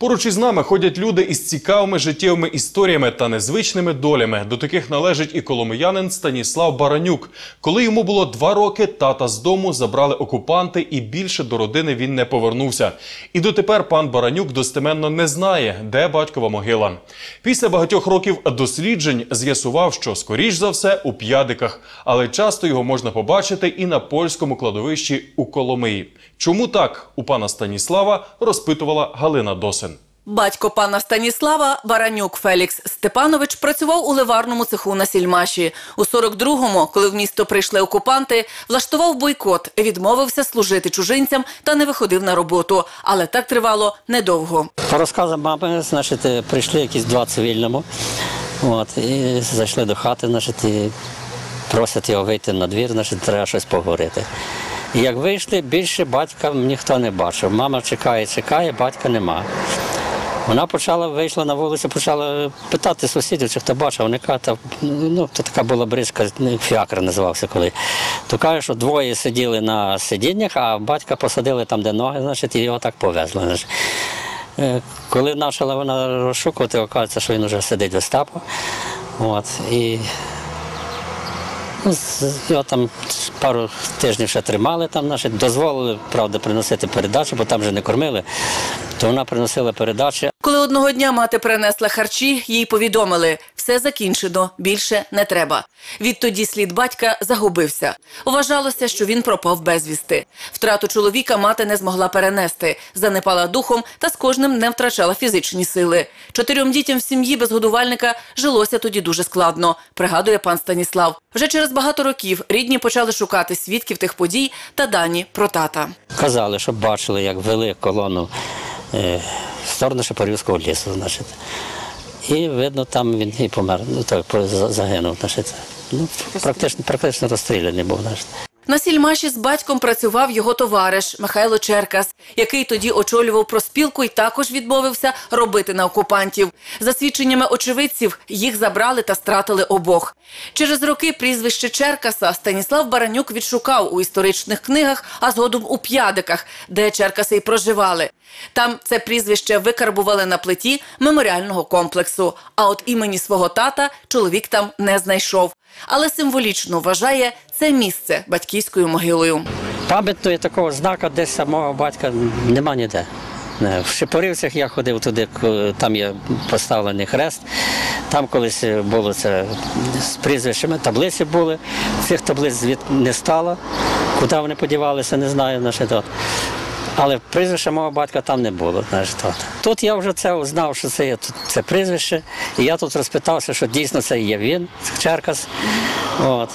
Поруч із нами ходять люди із цікавими життєвими історіями та незвичними долями. До таких належить і коломиянин Станіслав Баранюк. Коли йому було два роки, тата з дому забрали окупанти, і більше до родини він не повернувся. І дотепер пан Баранюк достеменно не знає, де батькова могила. Після багатьох років досліджень з'ясував, що скоріш за все у п'ядиках, але часто його можна побачити і на польському кладовищі у Коломиї. Чому так у пана Станіслава розпитувала Галина Досин. Батько пана Станіслава Баранюк Фелікс Степанович працював у ливарному цеху на Сільмаші. У 42-му, коли в місто прийшли окупанти, влаштував бойкот, відмовився служити чужинцям та не виходив на роботу. Але так тривало недовго. По розказам мами, значить, прийшли якісь два цивільному. От, і зайшли до хати, значить, і просять його вийти на двір, значить, треба щось поговорити. І як вийшли, більше батька ніхто не бачив. Мама чекає, чекає, батька нема. Вона почала, вийшла на вулицю, почала питати сусідів, чи хто бачив. Вони кажуть, ну, то така була бричка, ну, фіакр називався коли. То каже, що двоє сиділи на сидіннях, а батька посадили там, де ноги, значить, і його так повезли. Е, Коли почала вона розшукувати, оказується, що він вже сидить в Остапа. От, і ну, його там пару тижнів ще тримали, там, значить, дозволили, правда, приносити передачі, бо там вже не кормили, то вона приносила передачі. Коли одного дня мати принесла харчі, їй повідомили – все закінчено, більше не треба. Відтоді слід батька загубився. Вважалося, що він пропав безвісти. Втрату чоловіка мати не змогла перенести, занепала духом та з кожним не втрачала фізичні сили. Чотирьом дітям в сім'ї без годувальника жилося тоді дуже складно, пригадує пан Станіслав. Вже через багато років рідні почали шукати свідків тих подій та дані про тата. Казали, що бачили, як вели колону в сторону Шепарівського лісу, значить. І видно, там він і помер, ну так, загинув. Значить. Ну, практично, практично розстріляний був. Значить. На сільмаші з батьком працював його товариш Михайло Черкас, який тоді очолював проспілку і також відмовився робити на окупантів. За свідченнями очевидців, їх забрали та стратили обох. Через роки прізвище Черкаса Станіслав Баранюк відшукав у історичних книгах, а згодом у п'ядиках, де Черкаси й проживали. Там це прізвище викарбували на плиті меморіального комплексу. А от імені свого тата чоловік там не знайшов. Але символічно вважає це місце батьківською могилою. Пам'ятної такого знака десь самого батька нема ніде. В Шепорівцях я ходив туди, там є поставлений хрест. Там колись було це з прізвищами таблиці були. Цих таблиць не стало. Куди вони подівалися, не знаю. Значить, от. Але прізвища мого батька там не було. Значить, от. Тут я вже це узнав, що це є тут це прізвище. І я тут розпитався, що дійсно це є він, Черкас. От.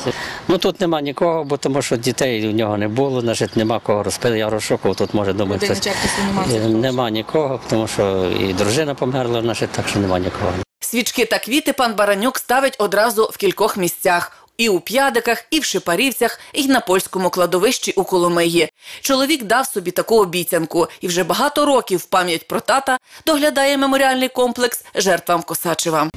Ну тут нема нікого, бо тому що дітей у нього не було, значить нема кого розпити. Я розшукував, тут може думати. Хтось. Черкасів нема, Е, Нема нікого, тому що і дружина померла, значить, так що нема нікого. Свічки та квіти пан Баранюк ставить одразу в кількох місцях. І у П'ядиках, і в Шипарівцях, і на польському кладовищі у Коломиї. Чоловік дав собі таку обіцянку і вже багато років в пам'ять про тата доглядає меморіальний комплекс жертвам Косачева.